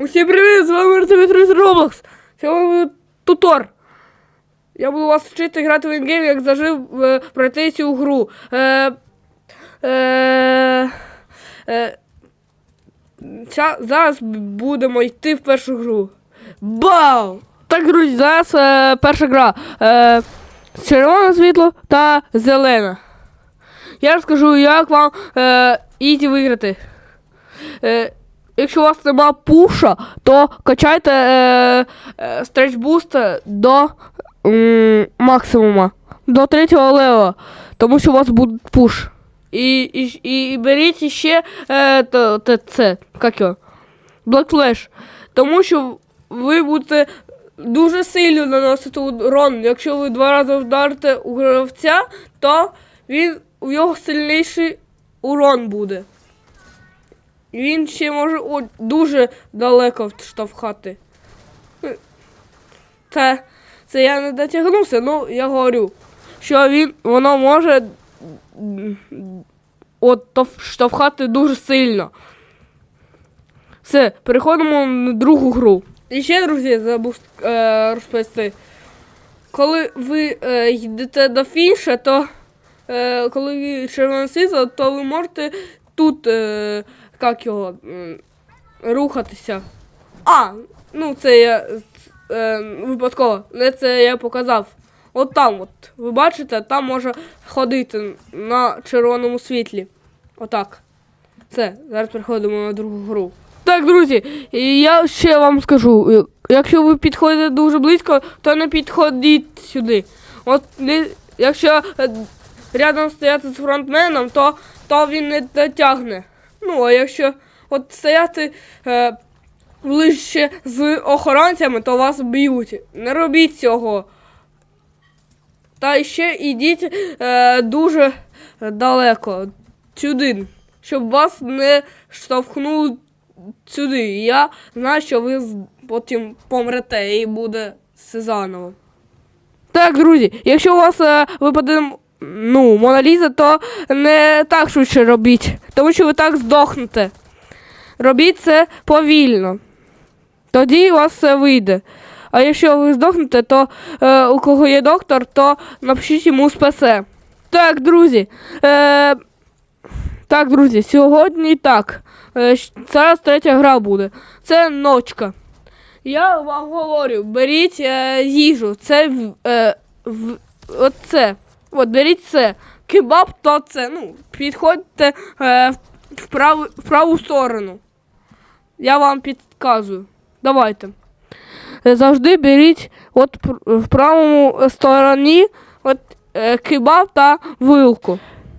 Усім привіт! З вами Артемітрис Роблокс. Сьогодні тутор. Я буду вас вчити грати в інгейм, як зажив е, пройти цю гру. Е, е, е, ця, зараз будемо йти в першу гру. Бау! Так, друзі, зараз е, перша гра. Е, червоне світло та зелене. Я розкажу, як вам е, ізі виграти. Е, якщо у вас нема пуша, то качайте е, е, стретч буст до м, максимума, до третього левела, тому що у вас буде пуш. І, і, і беріть ще е, то, то, це, як його, Black тому що ви будете дуже сильно наносити урон. Якщо ви два рази вдарите у гравця, то він у нього сильніший урон буде. Він ще може о, дуже далеко штовхати. Це, це я не дотягнувся, ну я говорю, що він воно може от тов- штовхати дуже сильно. Все, переходимо на другу гру. І ще, друзі, забув е, розповісти. Коли ви е, йдете до фініша, то е, коли ви червоне світло, то ви можете тут, е, як його, рухатися. А, ну це я е, випадково, це я показав. От там, от, ви бачите, там може ходити на червоному світлі. Отак. Все, зараз переходимо на другу гру. Так, друзі, я ще вам скажу, якщо ви підходите дуже близько, то не підходіть сюди. От якщо е, рядом стояти з фронтменом, то, то він не дотягне. Ну, а якщо от стояти е, ближче з охоронцями, то вас б'ють. Не робіть цього. Та ще йдіть е, дуже далеко сюди, щоб вас не штовхнули сюди. Я знаю, що ви потім помрете і буде все заново. Так, друзі, якщо у вас е, випаде ну, Моналіза, то не так швидше робіть, тому що ви так здохнете. Робіть це повільно. Тоді у вас все вийде. А якщо ви здохнете, то е, у кого є доктор, то напишіть йому спасе. Так, друзі. Е, так, друзі, сьогодні так. Е, зараз третя гра буде. Це ночка. Я вам говорю, беріть е, їжу. Це е, в, оце. От беріть це. Кебаб, то це. Ну, підходьте е, в, праву, в праву сторону. Я вам підказую. Давайте. Е, Завжди беріть от в правому стороні от, е, кебаб та вилку.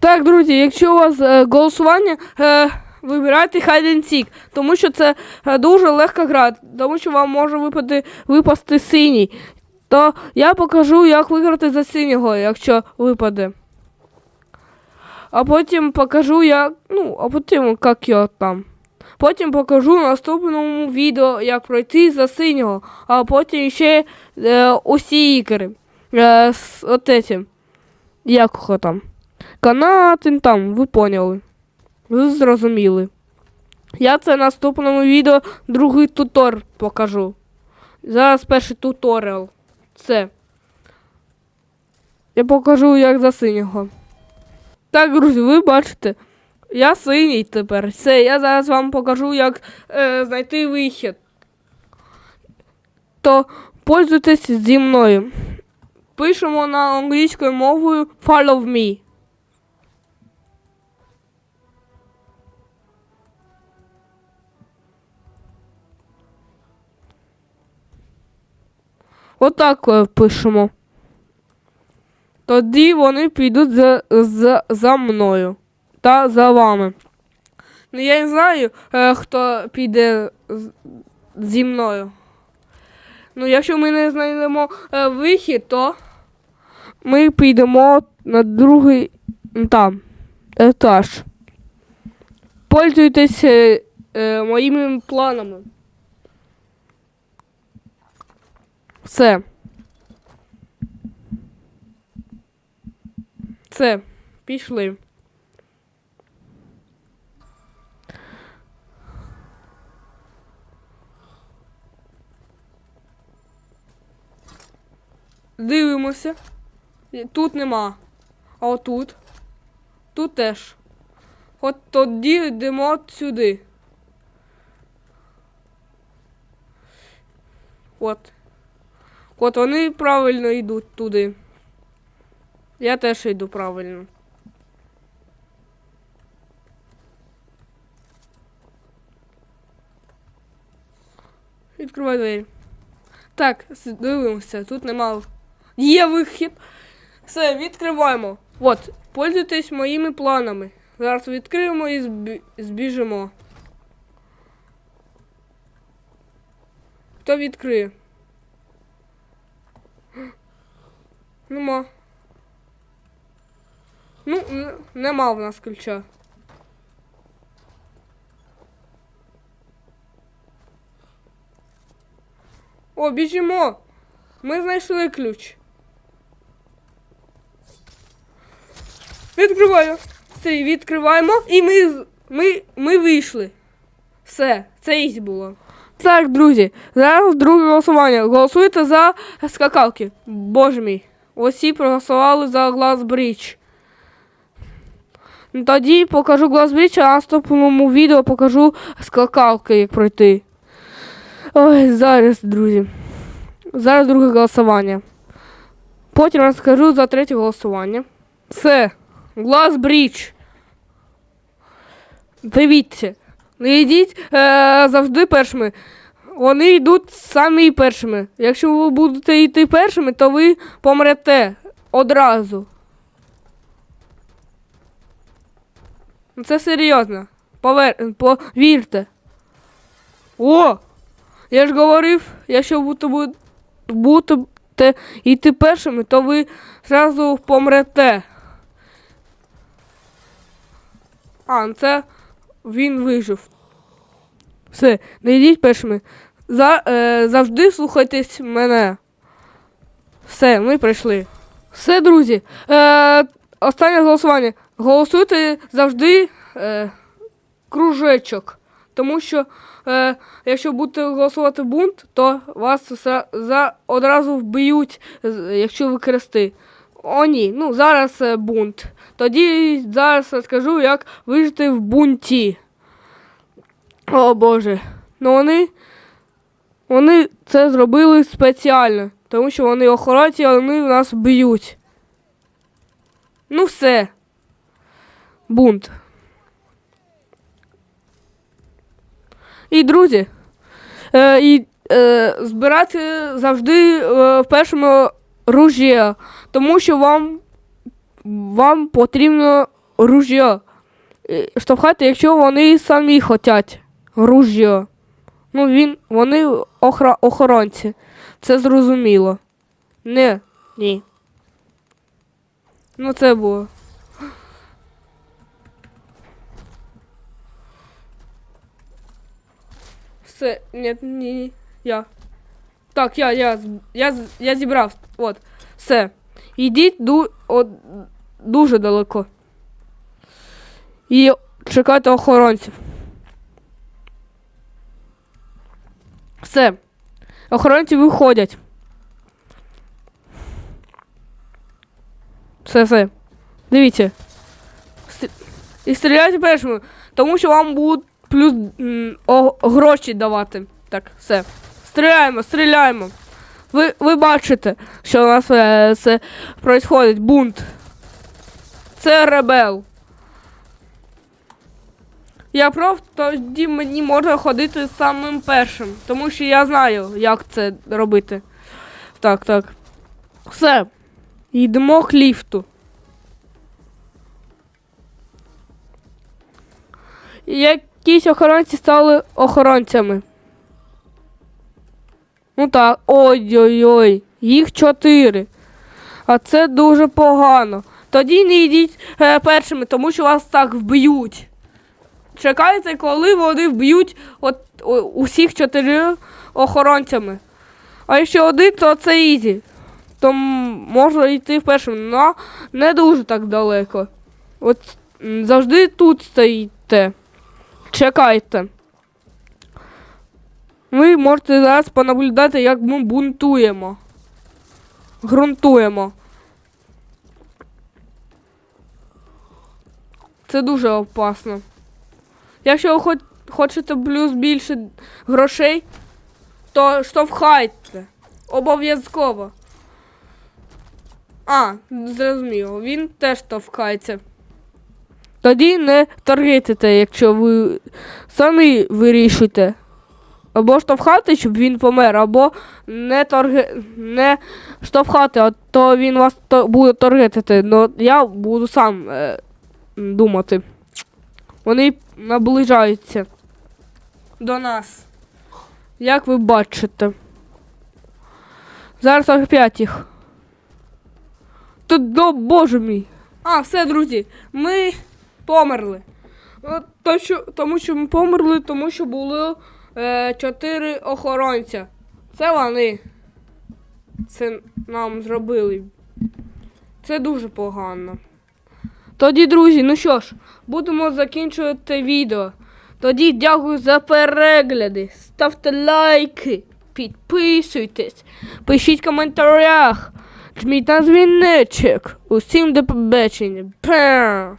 Так, друзі, якщо у вас е, голосування, е, вибирайте Seek, тому що це е, дуже легка гра, тому що вам може випати, випасти синій. То я покажу, як виграти за синього, якщо випаде. А потім покажу, як. Ну, а потім як його там. Потім покажу в наступному відео, як пройти за синього, а потім ще е, усі ігри. Е, з от этим. Як його там? Канати там, ви поняли. Ви зрозуміли. Я це в наступному відео другий тутор покажу. Зараз перший туторіал. Це. Я покажу, як за синього. Так, друзі, ви бачите. Я синій тепер. Все, я зараз вам покажу, як е, знайти вихід. То пользуйтесь зі мною. Пишемо на англійською мовою follow me. Отак е, пишемо. Тоді вони підуть за, за, за мною та за вами. Ну, я не знаю, е, хто піде зі мною. Ну, якщо ми не знайдемо е, вихід, то ми підемо на другий там етаж. Пользуйтесь моїми планами. Все. Все, пішли. Дивимося. Тут нема. А отут. Тут теж. От тоді йдемо сюди. От. От вони правильно йдуть туди. Я теж йду правильно. Відкривай двері. Так, дивимося, тут нема. Є вихід. Все, відкриваємо. От, пользуйтесь моїми планами. Зараз відкриємо і збі- збіжимо. Хто відкриє? Нема. Ну, нема в нас ключа. О, біжимо. Ми знайшли ключ. Відкриваю. Все, відкриваємо. І ми, ми, ми вийшли. Все, це ізі було. Так, друзі, зараз друге голосування. Голосуйте за скакалки. Боже мій. Усі проголосували за Bridge. Ну, Тоді покажу Bridge, а в наступному відео покажу скакалки, як пройти. Ой, зараз, друзі. Зараз друге голосування. Потім розкажу за третє голосування. Glass Bridge. Дивіться. Не йдіть е, завжди першими. Вони йдуть самі першими. Якщо ви будете йти першими, то ви помрете одразу. Ну, Це серйозно. Повер... Повірте. О! Я ж говорив, якщо будете, будете йти першими, то ви зразу помрете. А, ну це він вижив. Все, не йдіть першими. За, е, завжди слухайтесь мене. Все, ми прийшли. Все, друзі. Е, останнє голосування. Голосуйте завжди е, кружечок. Тому що е, якщо будете голосувати бунт, то вас за, за, одразу вб'ють, якщо ви крести. О, ні, ну зараз е, бунт. Тоді зараз розкажу, як вижити в бунті. О Боже. Ну вони. Вони це зробили спеціально, тому що вони охоронці, а вони нас б'ють. Ну все. Бунт. І друзі. Е, і е, збирати завжди е, в першому ружьє, тому що вам, вам потрібно ружье. Е, Штовхати, якщо вони самі хочуть ружье. Ну, він, вони охра, охоронці. Це зрозуміло. Не, ні. Ну, це було. Все, ні, ні, ні, я. Так, я, я, я, я зібрав. От, все. Йдіть ду, от, дуже далеко. І чекайте охоронців. Все. Охоронці виходять. Все, все. Дивіться. Стрі- І стріляйте першими, тому що вам будуть плюс о, гроші давати. Так, все. Стріляємо, стріляємо. Ви, ви бачите, що у нас е, це происходить. Бунт. Це ребел. Я прав, тоді мені можна ходити самим першим, тому що я знаю, як це робити. Так, так. Все. Йдемо к ліфту. Якісь охоронці стали охоронцями. Ну так, ой-ой-ой, їх чотири. А це дуже погано. Тоді не йдіть е, першими, тому що вас так вб'ють. Чекайте, коли вони вб'ють от, усіх чотири охоронцями. А якщо один, то це ізі. То можна йти першим, але не дуже так далеко. От завжди тут стоїте. Чекайте. Ви можете зараз понаблюдати, як ми бунтуємо. ґрунтуємо. Це дуже опасно. Якщо ви хоч, хочете плюс більше грошей, то штовхайте. Обов'язково. А, зрозуміло, він теж штовхається. Тоді не торгуйте, якщо ви самі вирішуєте. Або штовхати, щоб він помер, або не торги... не штовхати, а то він вас то буде торгетити. Ну я буду сам е, думати. Вони наближаються до нас. Як ви бачите. Зараз 45 їх. Тут до боже мій. А, все, друзі, ми померли. То, що, тому що ми померли, тому що було е, чотири охоронця. Це вони. Це нам зробили. Це дуже погано. Тоді, друзі, ну що ж, будемо закінчувати відео. Тоді дякую за перегляди. Ставте лайки, підписуйтесь, пишіть в коментарях, жміть на дзвіничок. Усім до побачення. Па!